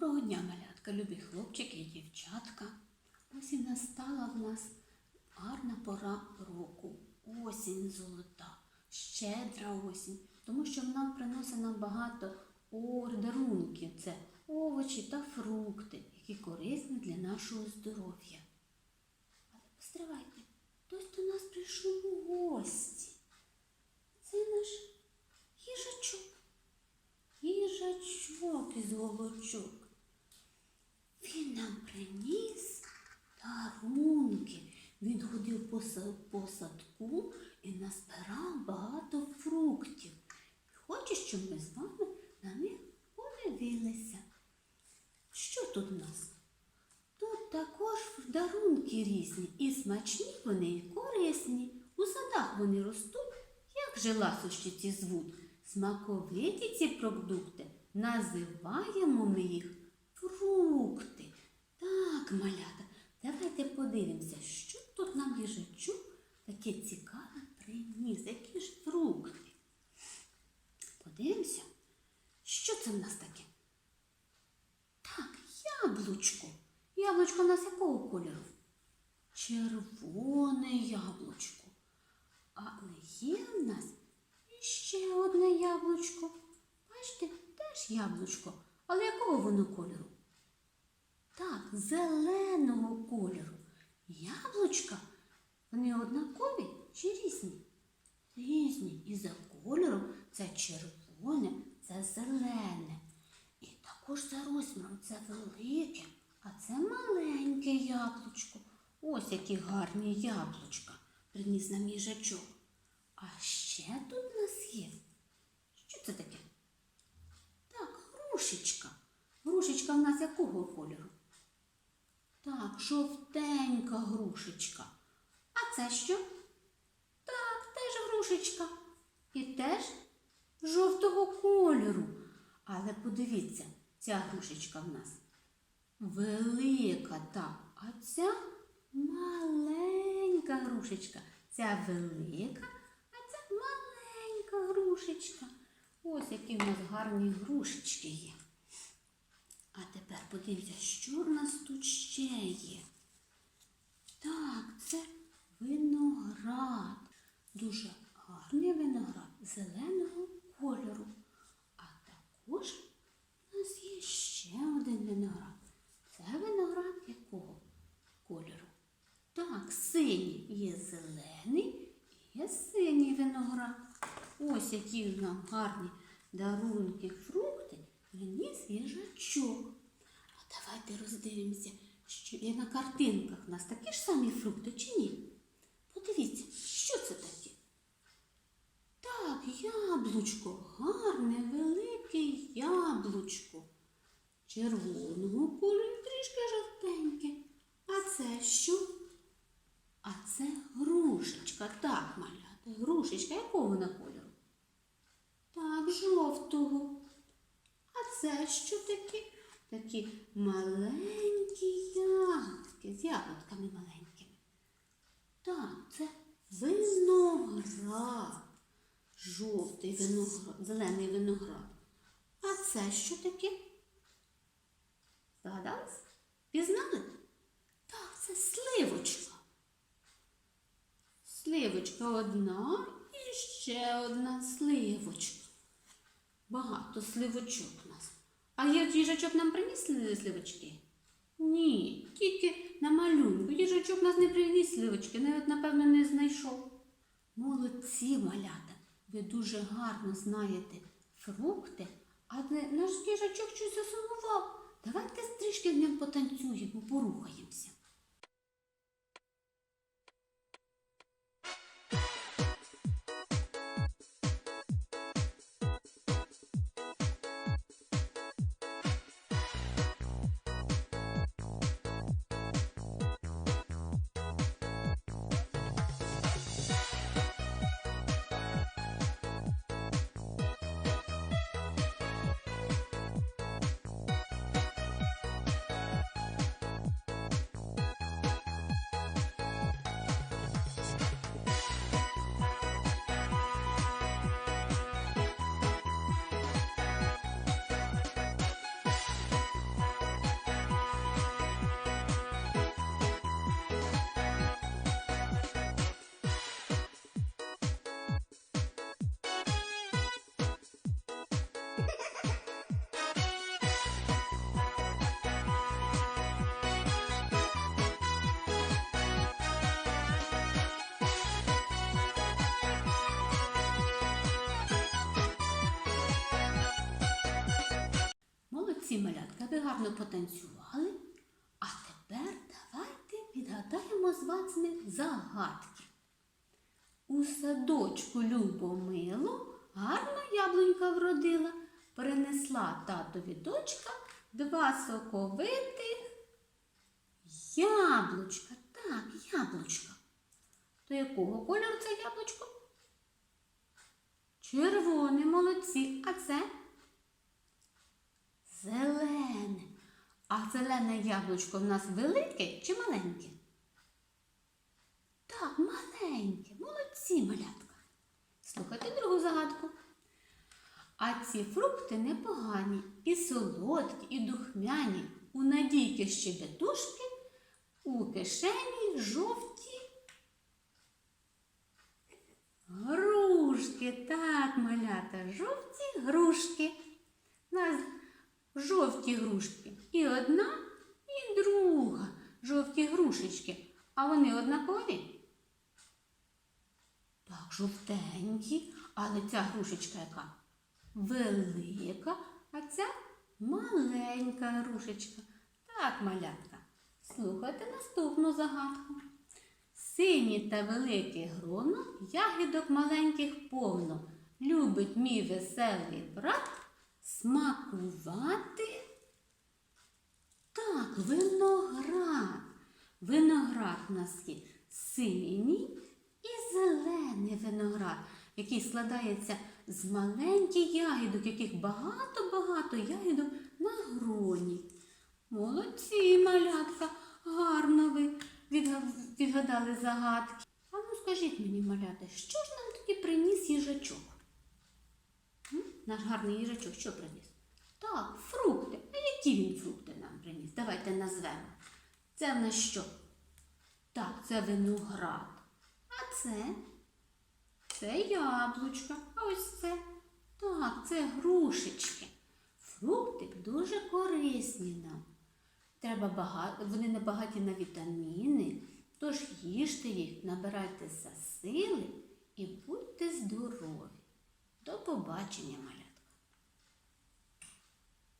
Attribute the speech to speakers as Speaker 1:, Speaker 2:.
Speaker 1: Доброго дня, малятка, любі хлопчики і дівчатка. Ось і настала в нас гарна пора року. Осінь золота, щедра осінь, тому що вона приносить нам багато дарунків. Це овочі та фрукти, які корисні для нашого здоров'я. Але постривайте, хтось до нас прийшов у гості. Це наш їжачок. Їжачок із голочок. Він нам приніс дарунки. Він ходив по, садку і назбирав багато фруктів. Хоче, щоб ми з вами на них подивилися. Що тут у нас? Тут також дарунки різні, і смачні вони, і корисні. У садах вони ростуть, як же ласощі ці звуть. Смаковиті ці продукти називаємо ми їх фрукти. Так, малята, давайте подивимося, що тут нам їжачок таке цікаве приніс, які ж фрукти. Подивимося, що це в нас таке? Так, яблучко. Яблучко у нас якого кольору? Червоне яблучко. Але є в нас іще одне яблучко. Бачите, теж яблучко. Але якого воно кольору? Так, зеленого кольору. Яблучка, вони однакові чи різні? Різні. І за кольором це червоне, це зелене. І також за розміром це велике, а це маленьке яблучко. Ось які гарні яблучка приніс нам їжачок. А ще тут у нас є. Що це таке? Так, грушечка. Грушечка в нас якого кольору? Жовтенька грушечка. А це що? Так, теж грушечка. І теж жовтого кольору. Але подивіться, ця грушечка в нас велика, так, а ця маленька грушечка. Ця велика, а ця маленька грушечка. Ось які в нас гарні грушечки є. А тепер подивіться, що в нас тут ще є. Так, це виноград. Дуже гарний виноград зеленого кольору. А також у нас є ще один виноград. Це виноград якого кольору? Так, синій є зелений, і є синій виноград. Ось які нам гарні дарунки, фрукти приніс їжачок. А давайте роздивимося, що є на картинках. У нас такі ж самі фрукти чи ні? Подивіться, що це таке? Так, яблучко, гарне, велике яблучко. Червоного кольору трішки жовтеньке. А це що? А це грушечка. Так, маляти, грушечка. Якого вона кольору? Так, жовтого. Це що таке? Такі маленькі ягодки з ягодками маленькими. Так, це виноград. Жовтий виноград, зелений виноград. А це що таке? Здогадались? Пізнали? Так, це сливочка. Сливочка одна і ще одна сливочка. Багато сливочок у нас. А їжачок нам приніс сливочки? Ні, тільки на малюнку. Їжачок нас не приніс сливочки, навіть, напевно, не знайшов. Молодці, малята, ви дуже гарно знаєте фрукти, але наш їжачок щось засумував. Давайте трішки з ним потанцюємо, порухаємося. Молодці, малятка, ви гарно потанцювали. А тепер давайте відгадаємо з вами загадки. У садочку Любомилу гарно яблунька вродила, принесла татові дочка два соковитих яблучка. Так, яблучка. То якого кольору це яблучко? Червоне, молодці. А це? Зелене. А зелене яблучко в нас велике чи маленьке? Так, маленьке. Молодці, малятка. Слухайте другу загадку. А ці фрукти непогані, і солодкі, і духмяні. У надійки щебетушки, у кишені жовті. Грушки, так, малята, жовті грушки. Жовті грушки. І одна, і друга. Жовті грушечки. А вони однакові? Так, жовтенькі, але ця грушечка яка? Велика, а ця маленька грушечка. Так, малятка. Слухайте наступну загадку. Сині та велике гроно, ягідок маленьких повно. Любить мій веселий брат смакувати. Так, виноград. Виноград у нас є синій і зелений виноград, який складається з маленьких ягідок, яких багато-багато ягідок на гроні. Молодці, малятка, гарно ви відгадали загадки. А ну скажіть мені, малята, що ж нам тоді приніс їжачок? Наш гарний їжачок що приніс? Так, фрукти. А які він фрукти нам приніс? Давайте назвемо. Це в нас що? Так, це виноград. А це? Це яблучка. А ось це. Так, це грушечки. Фрукти дуже корисні нам. Треба багато, вони не багаті на вітаміни, тож їжте їх, набирайтеся сили і будьте здорові. До побачення.